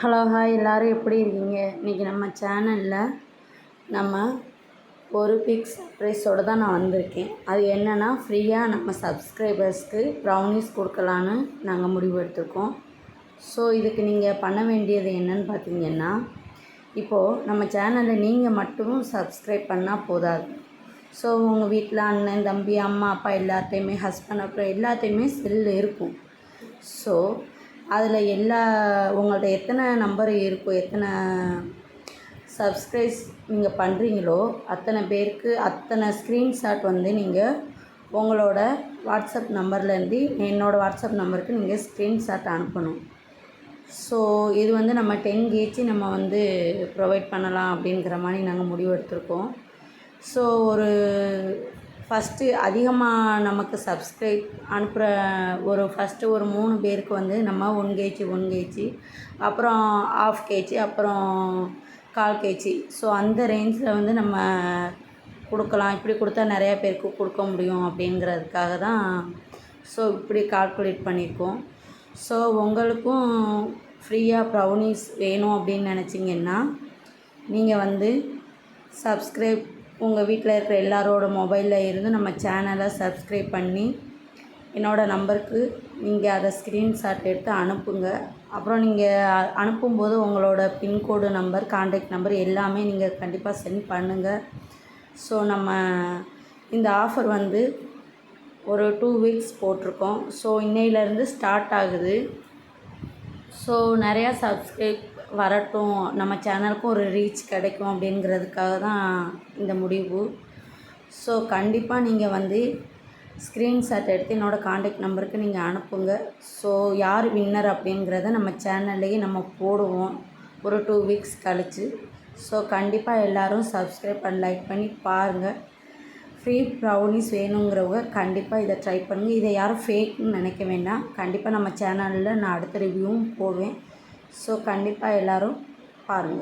Hello hi எல்லோரும் எப்படி இருக்கீங்க? இன்றைக்கி நம்ம சேனலில் நம்ம ஒரு பிக் சர்ப்ரைஸோடு தான் நான் வந்திருக்கேன். அது என்னென்னா ஃப்ரீயாக நம்ம சப்ஸ்கிரைபர்ஸ்க்கு ப்ரௌனிஸ் கொடுக்கலான்னு நாங்கள் முடிவு எடுத்திருக்கோம். ஸோ இதுக்கு நீங்கள் பண்ண வேண்டியது என்னன்னு பார்த்தீங்கன்னா இப்போது நம்ம சேனலை நீங்கள் மட்டும் சப்ஸ்கிரைப் பண்ணால் போதாது. ஸோ உங்கள் வீட்டில் அண்ணன் தம்பி அம்மா அப்பா எல்லாத்தையுமே ஹஸ்பண்ட் அப்புறம் எல்லாத்தையுமே செல்லு இருக்கும். ஸோ அதில் எல்லா உங்கள்கிட்ட எத்தனை நம்பர் இருக்கோ எத்தனை சப்ஸ்கிரைஸ் நீங்கள் பண்ணுறீங்களோ அத்தனை பேருக்கு அத்தனை ஸ்க்ரீன்ஷாட் வந்து நீங்கள் உங்களோட வாட்ஸ்அப் நம்பர்லேருந்து என்னோடய வாட்ஸ்அப் நம்பருக்கு நீங்கள் ஸ்க்ரீன்ஷாட் அனுப்பணும். ஸோ இது வந்து நம்ம டென் கேஜி நம்ம வந்து ப்ரொவைட் பண்ணலாம் அப்படிங்கிற மாதிரி நாங்கள் முடிவு எடுத்திருக்கோம். ஸோ ஒரு ஃபஸ்ட்டு அதிகமாக நமக்கு சப்ஸ்கிரைப் அனுப்புகிற ஒரு ஃபஸ்ட்டு ஒரு மூணு பேருக்கு வந்து நம்ம ஒன் கேஜி ஒன் கேஜி அப்புறம் ஆஃப் கேஜி அப்புறம் கால் கேஜி. ஸோ அந்த ரேஞ்சில் வந்து நம்ம கொடுக்கலாம். இப்படி கொடுத்தா நிறையா பேருக்கு கொடுக்க முடியும் அப்படிங்கிறதுக்காக தான் ஸோ இப்படி கால்குலேட் பண்ணியிருக்கோம். ஸோ உங்களுக்கும் ஃப்ரீயாக ப்ரௌனிஸ் வேணும் அப்படின்னு நினச்சிங்கன்னா நீங்கள் வந்து சப்ஸ்கிரைப் உங்கள் வீட்டில் இருக்கிற எல்லாரோட மொபைலில் இருந்து நம்ம சேனலை சப்ஸ்கிரைப் பண்ணி என்னோடய நம்பருக்கு நீங்கள் அதை ஸ்க்ரீன்ஷாட் எடுத்து அனுப்புங்க. அப்புறம் நீங்கள் அனுப்பும்போது உங்களோட பின்கோடு நம்பர் கான்டாக்ட் நம்பர் எல்லாமே நீங்கள் கண்டிப்பாக சென்ட் பண்ணுங்கள் ஸோ நம்ம இந்த ஆஃபர் வந்து ஒரு டூ வீக்ஸ் போட்டிருக்கோம். ஸோ இன்னையிலேருந்து ஸ்டார்ட் ஆகுது. ஸோ நிறையா சப்ஸ்கிரைப் வரட்டும் நம்ம சேனலுக்கும் ஒரு ரீச் கிடைக்கும் அப்படிங்கிறதுக்காக தான் இந்த முடிவு. ஸோ கண்டிப்பாக நீங்கள் வந்து ஸ்க்ரீன்ஷாட் எடுத்து என்னோடய காண்டாக்ட் நம்பருக்கு நீங்கள் அனுப்புங்க. ஸோ யார் வின்னர் அப்படிங்கிறத நம்ம சேனல்லையே நம்ம போடுவோம். ஒரு டூ வீக்ஸ் கழித்து ஸோ கண்டிப்பாக எல்லோரும் சப்ஸ்கிரைப் அண்ட் லைக் பண்ணி பாருங்கள் ஃப்ரீ ப்ரௌனிஸ் வேணுங்கிறவங்க கண்டிப்பாக இதை ட்ரை பண்ணுங்கள் இதை யாரும் ஃபேக்னு நினைக்க வேண்டாம். கண்டிப்பாக நம்ம சேனலில் நான் அடுத்த ரிவ்யூவும் போடுவேன். ஸோ கண்டிப்பாக எல்லோரும் பாருங்கள்